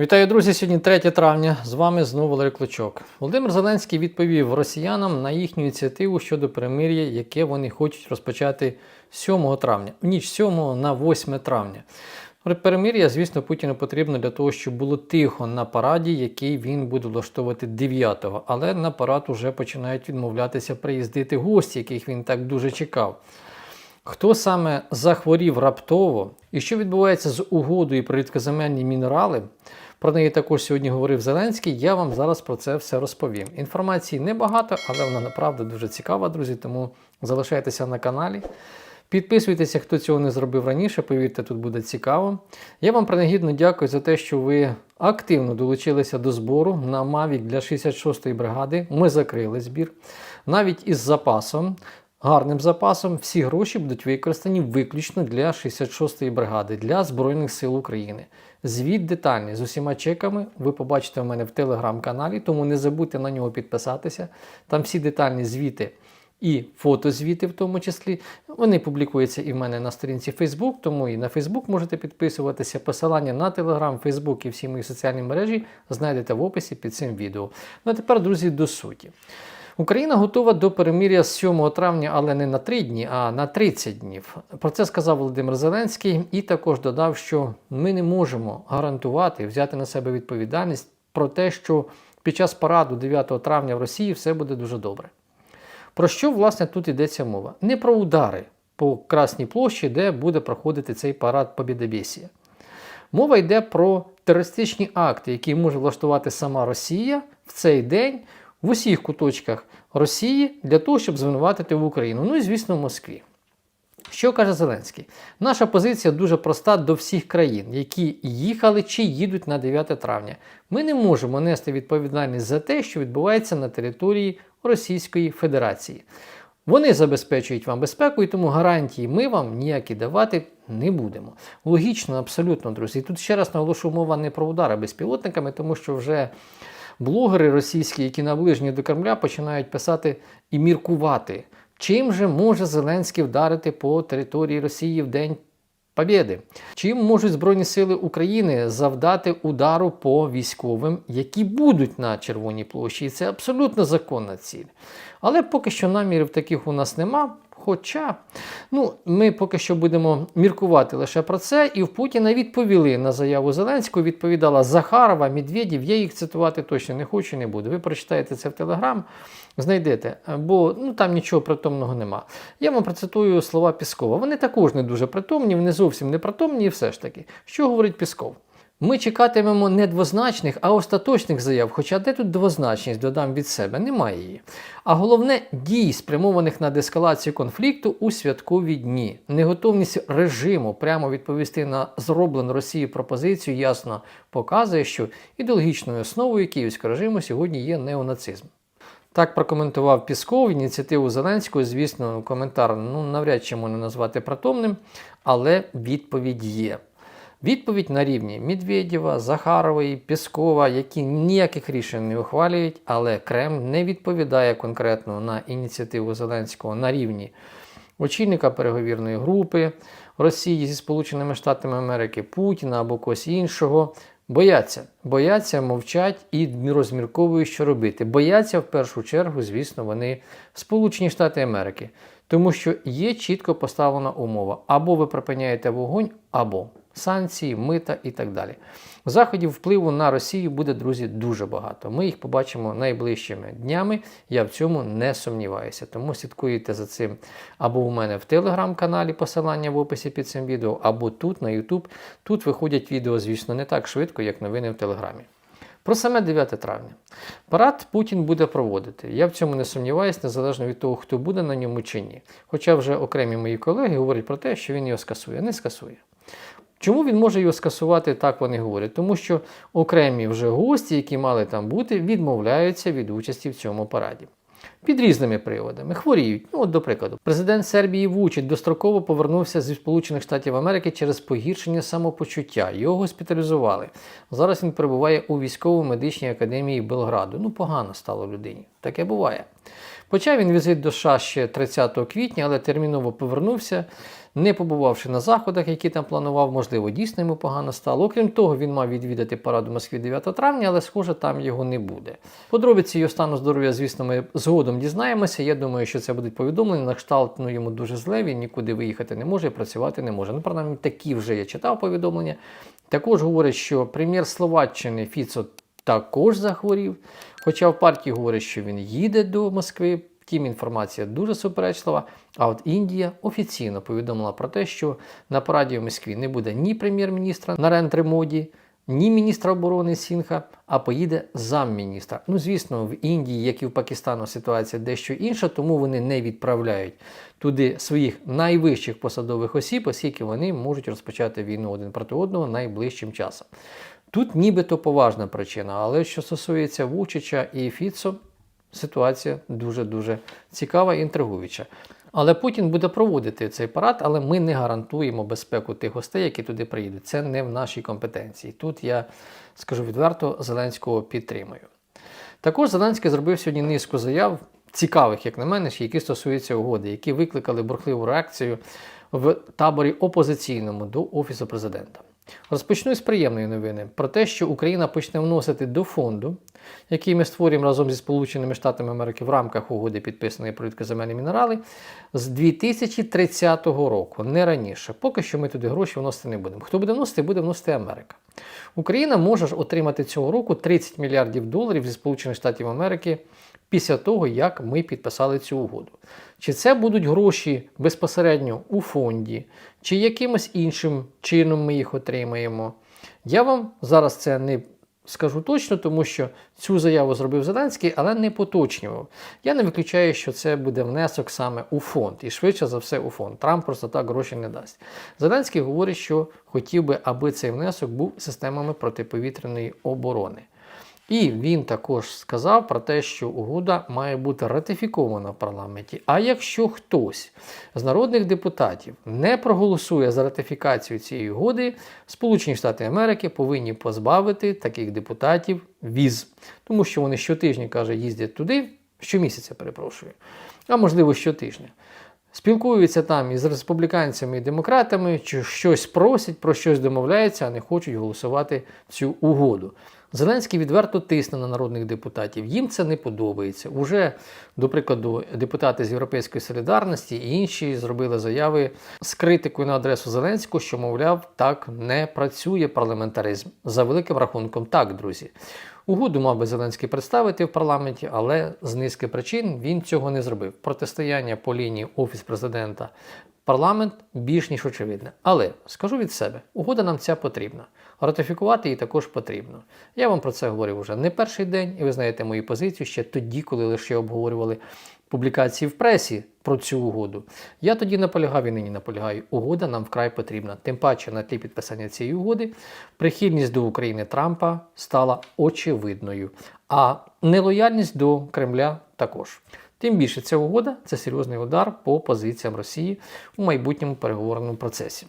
Вітаю, друзі! Сьогодні 3 травня. З вами знову Валерій Клочок. Володимир Зеленський відповів росіянам на їхню ініціативу щодо перемир'я, яке вони хочуть розпочати 7 травня, в ніч 7 на 8 травня. Перемир'я, звісно, Путіну потрібно для того, щоб було тихо на параді, який він буде влаштовувати 9-го. Але на парад уже починають відмовлятися приїздити гості, яких він так дуже чекав. Хто саме захворів раптово і що відбувається з угодою про рідкоземельні мінерали? Про неї також сьогодні говорив Зеленський. Я вам зараз про це все розповім. Інформації небагато, але вона направду дуже цікава, друзі. Тому залишайтеся на каналі. Підписуйтеся, хто цього не зробив раніше, повірте, тут буде цікаво. Я вам принагідно дякую за те, що ви активно долучилися до збору на Mavic для 66-ї бригади. Ми закрили збір. Навіть із запасом, гарним запасом, всі гроші будуть використані виключно для 66-ї бригади, для Збройних сил України. Звіт детальний з усіма чеками ви побачите в мене в телеграм-каналі, тому не забудьте на нього підписатися. Там всі детальні звіти і фотозвіти, в тому числі. Вони публікуються і в мене на сторінці Facebook, тому і на Facebook можете підписуватися. Посилання на Telegram, Facebook і всі мої соціальні мережі знайдете в описі під цим відео. Ну а тепер, друзі, до суті. Україна готова до перемир'я з 7 травня, але не на 3 дні, а на 30 днів. Про це сказав Володимир Зеленський і також додав, що ми не можемо гарантувати взяти на себе відповідальність про те, що під час параду 9 травня в Росії все буде дуже добре. Про що, власне, тут йдеться мова? Не про удари по Красній площі, де буде проходити цей парад Побєдобєсія. Мова йде про терористичні акти, які може влаштувати сама Росія в цей день в усіх куточках Росії для того, щоб звинуватити в Україну. Ну і звісно, в Москві. Що каже Зеленський? Наша позиція дуже проста до всіх країн, які їхали чи їдуть на 9 травня. Ми не можемо нести відповідальність за те, що відбувається на території Російської Федерації. Вони забезпечують вам безпеку, і тому гарантії ми вам ніякі давати не будемо. Логічно, абсолютно, друзі. Тут ще раз наголошую, мова не про удари безпілотниками, тому що вже блогери російські, які наближені до Кремля, починають писати і міркувати, чим же може Зеленський вдарити по території Росії в день Побєди. Чим можуть Збройні Сили України завдати удару по військовим, які будуть на Червоній площі? І це абсолютно законна ціль. Але поки що намірів таких у нас нема. Хоча ну, ми поки що будемо міркувати лише про це, і в Путіна відповіли на заяву Зеленського. Відповідала Захарова, Медведєв. Я їх цитувати точно не хочу, не буду. Ви прочитаєте це в Телеграм, знайдете, бо ну, там нічого притомного нема. Я вам процитую слова Піскова. Вони також не дуже притомні, вони зовсім не притомні, і все ж таки. Що говорить Пісков? Ми чекатимемо не двозначних, а остаточних заяв. Хоча де тут двозначність, додам від себе, немає її. А головне дій, спрямованих на дескалацію конфлікту у святкові дні. Неготовність режиму прямо відповісти на зроблену Росією пропозицію ясно показує, що ідеологічною основою київського режиму сьогодні є неонацизм. Так прокоментував Пісков ініціативу Зеленського. Звісно, коментар ну, навряд чи можна назвати притомним, але відповідь є. Відповідь на рівні Медведєва, Захарової, Піскова, які ніяких рішень не ухвалюють, але Кремль не відповідає конкретно на ініціативу Зеленського на рівні очільника переговірної групи Росії зі Сполученими Штатами Америки, Путіна або когось іншого. Бояться, бояться, мовчать і розмірковують, що робити. Бояться в першу чергу, звісно, вони Сполучені Штати Америки, тому що є чітко поставлена умова: або ви припиняєте вогонь, або санкції, мита і так далі. Заходів впливу на Росію буде, друзі, дуже багато. Ми їх побачимо найближчими днями. Я в цьому не сумніваюся. Тому слідкуйте за цим або у мене в телеграм-каналі, посилання в описі під цим відео, або тут, на YouTube. Тут виходять відео, звісно, не так швидко, як новини в Телеграмі. Про саме 9 травня. Парад Путін буде проводити. Я в цьому не сумніваюся, незалежно від того, хто буде на ньому чи ні. Хоча вже окремі мої колеги говорять про те, що він його скасує. Не скасує. Чому він може його скасувати, так вони говорять? Тому що окремі вже гості, які мали там бути, відмовляються від участі в цьому параді. Під різними приводами хворіють. Ну, от, до прикладу, президент Сербії Вучить достроково повернувся зі Сполучених Штатів Америки через погіршення самопочуття. Його госпіталізували. Зараз він перебуває у військово-медичній академії Белграду. Ну, погано стало людині. Таке буває. Почав він візит до США ще 30 квітня, але терміново повернувся. не побувавши на заходах, які там планував, можливо, дійсно йому погано стало. Окрім того, він мав відвідати парад у Москві 9 травня, але схоже, там його не буде. Подробиці його стану здоров'я, звісно, ми згодом дізнаємося. Я думаю, що це будуть повідомлення. На кшталт ну, йому дуже зле, він нікуди виїхати не може, працювати не може. Ну, принаймні, такі вже я читав повідомлення. Також говорять, що прем'єр Словаччини Фіцо також захворів. Хоча в партії говорять, що він їде до Москви. Втім, інформація дуже суперечлива. А от Індія офіційно повідомила про те, що на параді в Москві не буде ні прем'єр-міністра Нарендри Моді, ні міністра оборони Сінха, а поїде замміністра. Ну, звісно, в Індії, як і в Пакистану, ситуація дещо інша, тому вони не відправляють туди своїх найвищих посадових осіб, оскільки вони можуть розпочати війну один проти одного найближчим часом. Тут нібито поважна причина, але що стосується Вучича і Фіцо, ситуація дуже-дуже цікава і інтригуюча. Але Путін буде проводити цей парад, але ми не гарантуємо безпеку тих гостей, які туди приїдуть. Це не в нашій компетенції. Тут я скажу відверто, Зеленського підтримую. Також Зеленський зробив сьогодні низку заяв, цікавих, як на мене, які стосуються угоди, які викликали бурхливу реакцію в таборі опозиційному до Офісу президента. Розпочну з приємної новини про те, що Україна почне вносити до фонду, який ми створюємо разом зі Сполученими Штатами Америки в рамках угоди, підписаної про рідкоземельні мінерали, з 2030 року, не раніше. Поки що ми туди гроші вносити не будемо. Хто буде вносити, буде вносити Америка. Україна може ж отримати цього року 30 мільярдів доларів зі Сполучених Штатів Америки після того, як ми підписали цю угоду. Чи це будуть гроші безпосередньо у фонді, чи якимось іншим чином ми їх отримаємо? Я вам зараз це не скажу точно, тому що цю заяву зробив Зеленський, але не поточнював. Я не виключаю, що це буде внесок саме у фонд, і швидше за все у фонд. Трамп просто так гроші не дасть. Зеленський говорить, що хотів би, аби цей внесок був системами протиповітряної оборони. І він також сказав про те, що угода має бути ратифікована в парламенті. А якщо хтось з народних депутатів не проголосує за ратифікацію цієї угоди, Сполучені Штати Америки повинні позбавити таких депутатів віз, тому що вони щотижня каже, їздять туди, щомісяця перепрошую, а можливо щотижня. Спілкуються там із республіканцями і демократами, чи щось просять, про щось домовляються, а не хочуть голосувати цю угоду. Зеленський відверто тисне на народних депутатів. Їм це не подобається. Уже, до прикладу, депутати з Європейської солідарності і інші зробили заяви з критикою на адресу Зеленського, що, мовляв, так не працює парламентаризм. За великим рахунком, так, друзі. Угоду мав би Зеленський представити в парламенті, але з низки причин він цього не зробив. Протистояння по лінії Офіс президента парламент більш ніж очевидне. Але скажу від себе, угода нам ця потрібна. Ратифікувати її також потрібно. Я вам про це говорив вже не перший день, і ви знаєте мою позицію ще тоді, коли лише обговорювали публікації в пресі про цю угоду. Я тоді наполягав і нині наполягаю. Угода нам вкрай потрібна. Тим паче на тлі підписання цієї угоди прихильність до України Трампа стала очевидною, а нелояльність до Кремля також. Тим більше ця угода це серйозний удар по позиціям Росії у майбутньому переговорному процесі.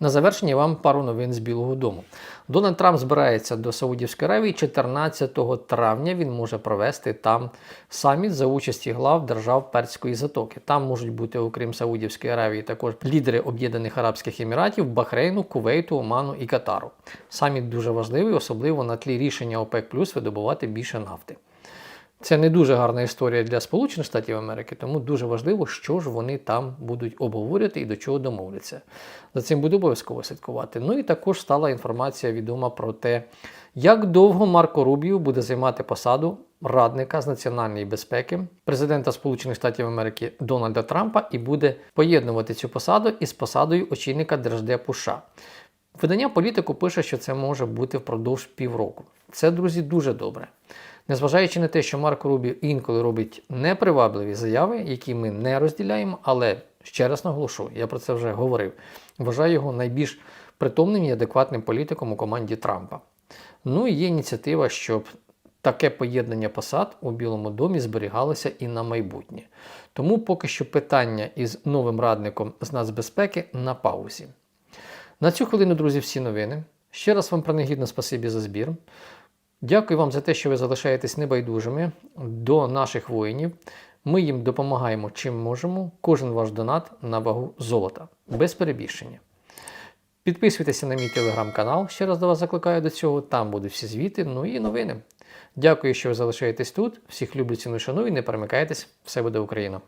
На завершення вам пару новин з Білого Дому. Дональд Трамп збирається до Саудівської Аравії 14 травня. Він може провести там саміт за участі глав держав Перської затоки. Там можуть бути, окрім Саудівської Аравії, також лідери Об'єднаних Арабських Еміратів, Бахрейну, Кувейту, Оману і Катару. Саміт дуже важливий, особливо на тлі рішення ОПЕК Плюс видобувати більше нафти. Це не дуже гарна історія для Сполучених Штатів Америки, тому дуже важливо, що ж вони там будуть обговорювати і до чого домовляться. За цим буду обов'язково слідкувати. Ну і також стала інформація відома про те, як довго Марко Рубіо буде займати посаду радника з національної безпеки президента Сполучених Штатів Америки Дональда Трампа і буде поєднувати цю посаду із посадою очільника Держдепу США. Видання політику пише, що це може бути впродовж півроку. Це, друзі, дуже добре. Незважаючи на те, що Марко Рубі інколи робить непривабливі заяви, які ми не розділяємо, але ще раз наголошу, я про це вже говорив. Вважаю його найбільш притомним і адекватним політиком у команді Трампа. Ну і є ініціатива, щоб таке поєднання посад у Білому домі зберігалося і на майбутнє. Тому поки що питання із новим радником з нацбезпеки на паузі. На цю хвилину, друзі, всі новини. Ще раз вам принагідно спасибі за збір. Дякую вам за те, що ви залишаєтесь небайдужими до наших воїнів. Ми їм допомагаємо чим можемо. Кожен ваш донат на вагу золота, без перебільшення. Підписуйтеся на мій телеграм-канал, ще раз до вас закликаю до цього. Там будуть всі звіти, ну і новини. Дякую, що ви залишаєтесь тут. Всіх люблю, ціную, шаную, не перемикайтесь. Все буде Україна!